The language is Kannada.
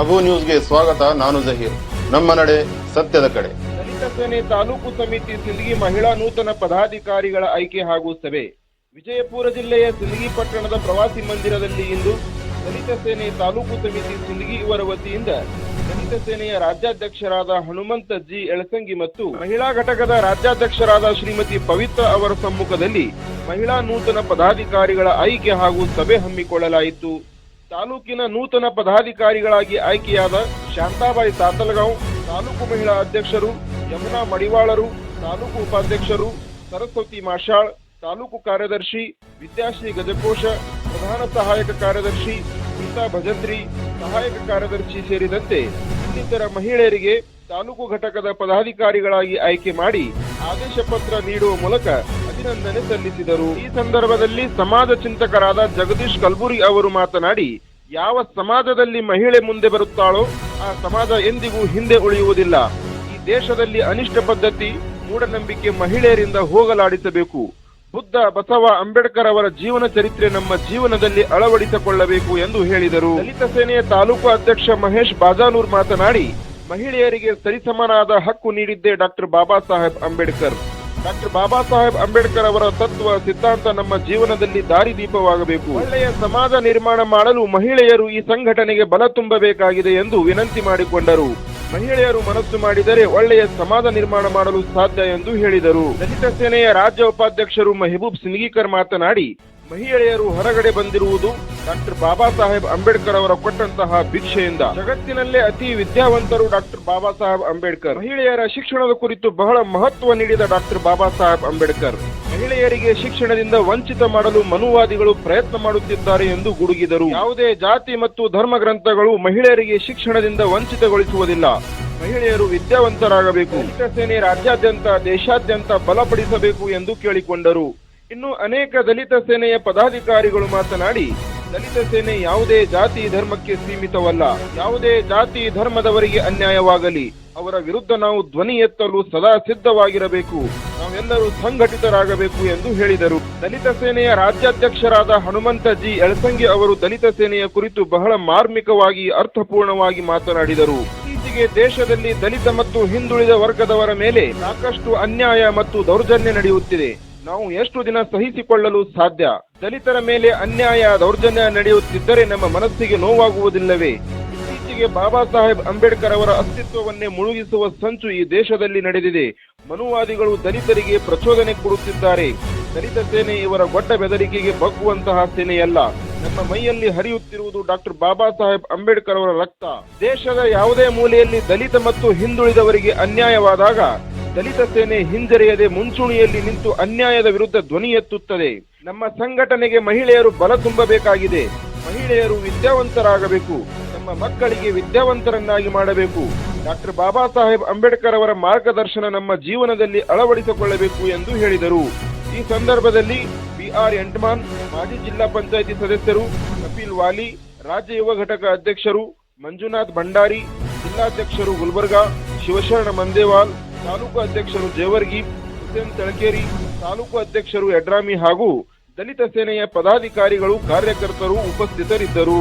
ಅಬು ನ್ಯೂಸ್ಗೆ ಸ್ವಾಗತ, ನಾನು ಜಹೀರ್. ನಮ್ಮ ನಡೆ ಸತ್ಯದ ಕಡೆ. ದಲಿತ ಸೇನೆ ತಾಲೂಕು ಸಮಿತಿ ಸಿಲ್ಗಿ ಮಹಿಳಾ ನೂತನ ಪದಾಧಿಕಾರಿಗಳ ಆಯ್ಕೆ ಹಾಗೂ ಸಭೆ. ವಿಜಯಪುರ ಜಿಲ್ಲೆಯ ಸಿಲ್ಗಿ ಪಟ್ಟಣದ ಪ್ರವಾಸಿ ಮಂದಿರದಲ್ಲಿ ಇಂದು ದಲಿತ ಸೇನೆ ತಾಲೂಕು ಸಮಿತಿ ಸಿಲ್ಗಿ ಇವರ ವತಿಯಿಂದ ದಲಿತ ಸೇನೆಯ ರಾಜ್ಯಾಧ್ಯಕ್ಷರಾದ ಹನುಮಂತ ಜಿ ಎಳಸಂಗಿ ಮತ್ತು ಮಹಿಳಾ ಘಟಕದ ರಾಜ್ಯಾಧ್ಯಕ್ಷರಾದ ಶ್ರೀಮತಿ ಪವಿತ್ರ ಅವರ ಸಮ್ಮುಖದಲ್ಲಿ ಮಹಿಳಾ ನೂತನ ಪದಾಧಿಕಾರಿಗಳ ಆಯ್ಕೆ ಹಾಗೂ ಸಭೆ ಹಮ್ಮಿಕೊಳ್ಳಲಾಯಿತು. ತಾಲೂಕಿನ ನೂತನ ಪದಾಧಿಕಾರಿಗಳಾಗಿ ಆಯ್ಕೆಯಾದ ಶಾಂತಾಬಾಯಿ ತಾತಲಗಾಂವ್, ತಾಲೂಕು ಮಹಿಳಾ ಅಧ್ಯಕ್ಷರು ಯಮುನಾ ಮಡಿವಾಳರು, ತಾಲೂಕು ಉಪಾಧ್ಯಕ್ಷರು ಸರಸ್ವತಿ ಮಾಶಾಳ್ ತಾಲೂಕು ಕಾರ್ಯದರ್ಶಿ ವಿದ್ಯಾಶ್ರೀ ಗಜಕೋಶ, ಪ್ರಧಾನ ಸಹಾಯಕ ಕಾರ್ಯದರ್ಶಿ ಗೀತಾ ಭಜಂತ್ರಿ, ಸಹಾಯಕ ಕಾರ್ಯದರ್ಶಿ ಸೇರಿದಂತೆ ಇನ್ನಿತರ ಮಹಿಳೆಯರಿಗೆ ತಾಲೂಕು ಘಟಕದ ಪದಾಧಿಕಾರಿಗಳಾಗಿ ಆಯ್ಕೆ ಮಾಡಿ ಆದೇಶ ಪತ್ರ ನೀಡುವ ಮೂಲಕ ಅಭಿನಂದನೆ ಸಲ್ಲಿಸಿದರು. ಈ ಸಂದರ್ಭದಲ್ಲಿ ಸಮಾಜ ಚಿಂತಕರಾದ ಜಗದೀಶ್ ಕಲ್ಬುರಿ ಅವರು ಮಾತನಾಡಿ, ಯಾವ ಸಮಾಜದಲ್ಲಿ ಮಹಿಳೆ ಮುಂದೆ ಬರುತ್ತಾಳೋ ಆ ಸಮಾಜ ಎಂದಿಗೂ ಹಿಂದೆ ಉಳಿಯುವುದಿಲ್ಲ. ಈ ದೇಶದಲ್ಲಿ ಅನಿಷ್ಟ ಪದ್ಧತಿ, ಮೂಢನಂಬಿಕೆ ಮಹಿಳೆಯರಿಂದ ಹೋಗಲಾಡಿಸಬೇಕು. ಬುದ್ಧ ಬಸವ ಅಂಬೇಡ್ಕರ್ ಅವರ ಜೀವನ ಚರಿತ್ರೆ ನಮ್ಮ ಜೀವನದಲ್ಲಿ ಅಳವಡಿಸಿಕೊಳ್ಳಬೇಕು ಎಂದು ಹೇಳಿದರು. ದಲಿತ ಸೇನೆಯ ತಾಲೂಕು ಅಧ್ಯಕ್ಷ ಮಹೇಶ್ ಬಾಜಾನೂರ್ ಮಾತನಾಡಿ, ಮಹಿಳೆಯರಿಗೆ ಸರಿಸಮನಾದ ಹಕ್ಕು ನೀಡಿದ್ದೇ ಡಾಕ್ಟರ್ ಬಾಬಾ ಸಾಹೇಬ್ ಅಂಬೇಡ್ಕರ್. ಡಾಕ್ಟರ್ ಬಾಬಾ ಸಾಹೇಬ್ ಅಂಬೇಡ್ಕರ್ ಅವರ ತತ್ವ, ಸಿದ್ಧಾಂತ ನಮ್ಮ ಜೀವನದಲ್ಲಿ ದಾರಿದೀಪವಾಗಬೇಕು ಒಳ್ಳೆಯ ಸಮಾಜ ನಿರ್ಮಾಣ ಮಾಡಲು ಮಹಿಳೆಯರು ಈ ಸಂಘಟನೆಗೆ ಬಲ ತುಂಬಬೇಕಾಗಿದೆ ಎಂದು ವಿನಂತಿ ಮಾಡಿಕೊಂಡರು. ಮಹಿಳೆಯರು ಮನಸ್ಸು ಮಾಡಿದರೆ ಒಳ್ಳೆಯ ಸಮಾಜ ನಿರ್ಮಾಣ ಮಾಡಲು ಸಾಧ್ಯ ಎಂದು ಹೇಳಿದರು. ದಲಿತ ಸೇನೆಯ ರಾಜ್ಯ ಉಪಾಧ್ಯಕ್ಷರು ಮೆಹಬೂಬ್ ಸಿಂಗೀಕರ್ ಮಾತನಾಡಿ ಮಹಿಳೆಯರು ಹೊರಗಡೆ ಬಂದಿರುವುದು ಡಾಕ್ಟರ್ ಬಾಬಾ ಸಾಹೇಬ್ ಅಂಬೇಡ್ಕರ್ ಅವರ ಕೊಟ್ಟಂತಹ ಭಿಕ್ಷೆಯಿಂದ. ಜಗತ್ತಿನಲ್ಲೇ ಅತಿ ವಿದ್ಯಾವಂತರು ಡಾಕ್ಟರ್ ಬಾಬಾ ಸಾಹೇಬ್ ಅಂಬೇಡ್ಕರ್. ಮಹಿಳೆಯರ ಶಿಕ್ಷಣದ ಕುರಿತು ಬಹಳ ಮಹತ್ವ ನೀಡಿದ ಡಾಕ್ಟರ್ ಬಾಬಾ ಸಾಹೇಬ್ ಅಂಬೇಡ್ಕರ್. ಮಹಿಳೆಯರಿಗೆ ಶಿಕ್ಷಣದಿಂದ ವಂಚಿತ ಮಾಡಲು ಮನುವಾದಿಗಳು ಪ್ರಯತ್ನ ಮಾಡುತ್ತಿದ್ದಾರೆ ಎಂದು ಗುಡುಗಿದರು. ಯಾವುದೇ ಜಾತಿ ಮತ್ತು ಧರ್ಮ ಗ್ರಂಥಗಳು ಮಹಿಳೆಯರಿಗೆ ಶಿಕ್ಷಣದಿಂದ ವಂಚಿತಗೊಳಿಸುವುದಿಲ್ಲ. ಮಹಿಳೆಯರು ವಿದ್ಯಾವಂತರಾಗಬೇಕು. ಸೇನೆ ರಾಜ್ಯಾದ್ಯಂತ, ದೇಶಾದ್ಯಂತ ಬಲಪಡಿಸಬೇಕು ಎಂದು ಕೇಳಿಕೊಂಡರು. ಇನ್ನು ಅನೇಕ ದಲಿತ ಸೇನೆಯ ಪದಾಧಿಕಾರಿಗಳು ಮಾತನಾಡಿ, ದಲಿತ ಸೇನೆ ಯಾವುದೇ ಜಾತಿ ಧರ್ಮಕ್ಕೆ ಸೀಮಿತವಲ್ಲ. ಯಾವುದೇ ಜಾತಿ ಧರ್ಮದವರಿಗೆ ಅನ್ಯಾಯವಾಗಲಿ. ಅವರ ವಿರುದ್ಧ ನಾವು ಧ್ವನಿ ಎತ್ತಲು ಸದಾ ಸಿದ್ಧವಾಗಿರಬೇಕು. ನಾವೆಲ್ಲರೂ ಸಂಘಟಿತರಾಗಬೇಕು ಎಂದು ಹೇಳಿದರು. ದಲಿತ ಸೇನೆಯ ರಾಜ್ಯಾಧ್ಯಕ್ಷರಾದ ಹನುಮಂತ ಜಿ. ಎಳಸಂಗಿ ಅವರು ದಲಿತ ಸೇನೆಯ ಕುರಿತು ಬಹಳ ಮಾರ್ಮಿಕವಾಗಿ, ಅರ್ಥಪೂರ್ಣವಾಗಿ ಮಾತನಾಡಿದರು. ಇತ್ತೀಚೆಗೆ ದೇಶದಲ್ಲಿ ದಲಿತ ಮತ್ತು ಹಿಂದುಳಿದ ವರ್ಗದವರ ಮೇಲೆ ಸಾಕಷ್ಟು ಅನ್ಯಾಯ ಮತ್ತು ದೌರ್ಜನ್ಯ ನಡೆಯುತ್ತಿದೆ. ನಾವು ಎಷ್ಟು ದಿನ ಸಹಿಸಿಕೊಳ್ಳಲು ಸಾಧ್ಯ? ದಲಿತರ ಮೇಲೆ ಅನ್ಯಾಯ, ದೌರ್ಜನ್ಯ ನಡೆಯುತ್ತಿದ್ದರೆ ನಮ್ಮ ಮನಸ್ಸಿಗೆ ನೋವಾಗುವುದಿಲ್ಲವೇ? ಇತ್ತೀಚೆಗೆ ಬಾಬಾ ಸಾಹೇಬ್ ಅಂಬೇಡ್ಕರ್ ಅವರ ಅಸ್ತಿತ್ವವನ್ನೇ ಮುಳುಗಿಸುವ ಸಂಚು ಈ ದೇಶದಲ್ಲಿ ನಡೆದಿದೆ. ಮನುವಾದಿಗಳು ದಲಿತರಿಗೆ ಪ್ರಚೋದನೆ ಕೊಡುತ್ತಿದ್ದಾರೆ. ದಲಿತ ಸೇನೆ ಇವರ ಗೊಡ್ಡ ಬೆದರಿಕೆಗೆ ಬಗ್ಗುವಂತಹ ಸೇನೆಯಲ್ಲ. ನಮ್ಮ ಮೈಯಲ್ಲಿ ಹರಿಯುತ್ತಿರುವುದು ಡಾಕ್ಟರ್ ಬಾಬಾ ಸಾಹೇಬ್ ಅಂಬೇಡ್ಕರ್ ಅವರ ರಕ್ತ. ದೇಶದ ಯಾವುದೇ ಮೂಲೆಯಲ್ಲಿ ದಲಿತ ಮತ್ತು ಹಿಂದುಳಿದವರಿಗೆ ಅನ್ಯಾಯವಾದಾಗ ದಲಿತ ಸೇನೆ ಹಿಂಜರಿಯದೆ ಮುಂಚೂಣಿಯಲ್ಲಿ ನಿಂತು ಅನ್ಯಾಯದ ವಿರುದ್ಧ ಧ್ವನಿ ಎತ್ತುತ್ತದೆ. ನಮ್ಮ ಸಂಘಟನೆಗೆ ಮಹಿಳೆಯರು ಬಲ ತುಂಬಬೇಕಾಗಿದೆ. ಮಹಿಳೆಯರು ವಿದ್ಯಾವಂತರಾಗಬೇಕು. ನಮ್ಮ ಮಕ್ಕಳಿಗೆ ವಿದ್ಯಾವಂತರನ್ನಾಗಿ ಮಾಡಬೇಕು. ಡಾಕ್ಟರ್ ಬಾಬಾ ಸಾಹೇಬ್ ಅಂಬೇಡ್ಕರ್ ಅವರ ಮಾರ್ಗದರ್ಶನ ನಮ್ಮ ಜೀವನದಲ್ಲಿ ಅಳವಡಿಸಿಕೊಳ್ಳಬೇಕು ಎಂದು ಹೇಳಿದರು. ಈ ಸಂದರ್ಭದಲ್ಲಿ ಬಿಆರ್ ಎಂಟಮಾನ್, ಮಾಜಿ ಜಿಲ್ಲಾ ಪಂಚಾಯಿತಿ ಸದಸ್ಯರು ಕಪಿಲ್ ವಾಲಿ, ರಾಜ್ಯ ಯುವ ಘಟಕ ಅಧ್ಯಕ್ಷರು ಮಂಜುನಾಥ್ ಭಂಡಾರಿ, ಜಿಲ್ಲಾಧ್ಯಕ್ಷರು ಗುಲ್ಬರ್ಗಾ, ಶಿವಶರಣ ಮಂದೇವಾಲ್ ತಾಲೂಕು ಅಧ್ಯಕ್ಷರು ಜೇವರ್ಗಿ ಹುಸೇನ್ ತಳಕೇರಿ ತಾಲೂಕು ಅಧ್ಯಕ್ಷರು ಯಡ್ರಾಮಿ ಹಾಗೂ ದಲಿತ ಸೇನೆಯ ಪದಾಧಿಕಾರಿಗಳು ಕಾರ್ಯಕರ್ತರು ಉಪಸ್ಥಿತರಿದ್ದರು.